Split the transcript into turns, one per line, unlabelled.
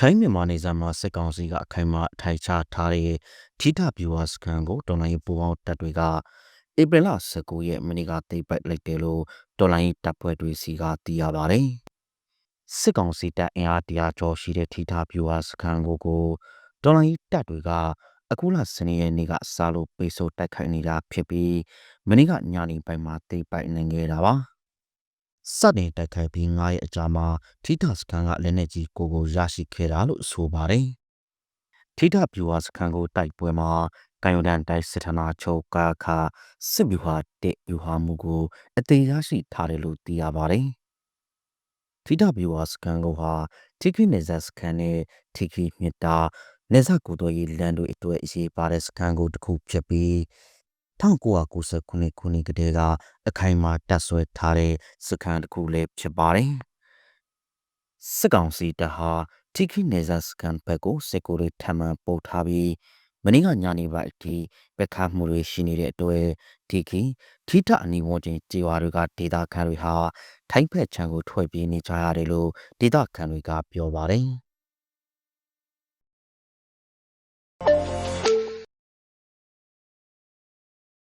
ထိုင်းမြန်မာနယ်စပ်မှာစစ်ကောင်စီကအခိုင်အမာထိုင်ချထားတဲ့ထိထဗျူဟာစခန်းကိုတော်လိုင်းပူပေါင်းတပ်တွေကဧပြီလ19ရက်မနေ့ကသိမ်းပိုက်လိုက်တယ်လို့တော်လိုင်းတပ်ဖွဲ့တွေစီကသိရပါတယ်။စစ်ကောင်စီတပ်အင်အားတရာကျော်ရှိတဲ့ထိထဗျူဟာစခန်းကိုကိုတော်လိုင်းတပ်တွေကအခုလစနေရက်နေ့ကစလို့ပိတ်ဆို့တိုက်ခိုက်နေတာဖြစ်ပြီးမနေ့ကညနေပိုင်းမှာသိမ်းပိုက်နိုင်ခဲ့တာပါ။ စတင်တိုက်ခိုက်ပြီး9ရက်အကြာမှာထိထစခန်းကလက်နက်ကြီးကိုကိုရရှိခဲ့တာလို့ဆိုပါတယ်။ထိထပြူဟာစခန်းကိုတိုက်ပွဲမှာကံယုံတန်တိုက်စစ်ဌာနချုပ်ကခစစ်ဗျူဟာတက်ဗျူဟာမှုကိုအသေးရရှိထားတယ်လို့သိရပါတယ်။ထိထပြူဟာစခန်းကိုဟာထိခိနေဇက်စခန်းနဲ့ထိခိမြစ်တာနေဇက်ကိုတော်ရေးလမ်းတို့အတွက်အရေးပါတဲ့စခန်းကိုတစ်ခုဖြစ်ပြီး 1998ခုနှစ်ခုနှစ်ကတည်းက အခိုင်အမာတပ်ဆွဲထားတဲ့ စခန်းတစ်ခုလည်း ဖြစ်ပါတယ်။စစ်ကောင်စီတပ်ဟာထိခိနေဇစကန်ဘက်ကို စစ်ကိုတွေ ထပ်မံပို့ထားပြီး မနေ့က ညနေပိုင်းအထိပက်ခတ်မှုတွေ ရှိနေတဲ့အတွက်ထိခိထိထအနီးဝန်းကျင်ကြေးဝါတွေက ဒေသခံတွေဟာ ထိုင်းဘက်ခြမ်းကို ထွက်ပြေးနေကြရတယ်လို့ ဒေသခံတွေက ပြောပါတယ်။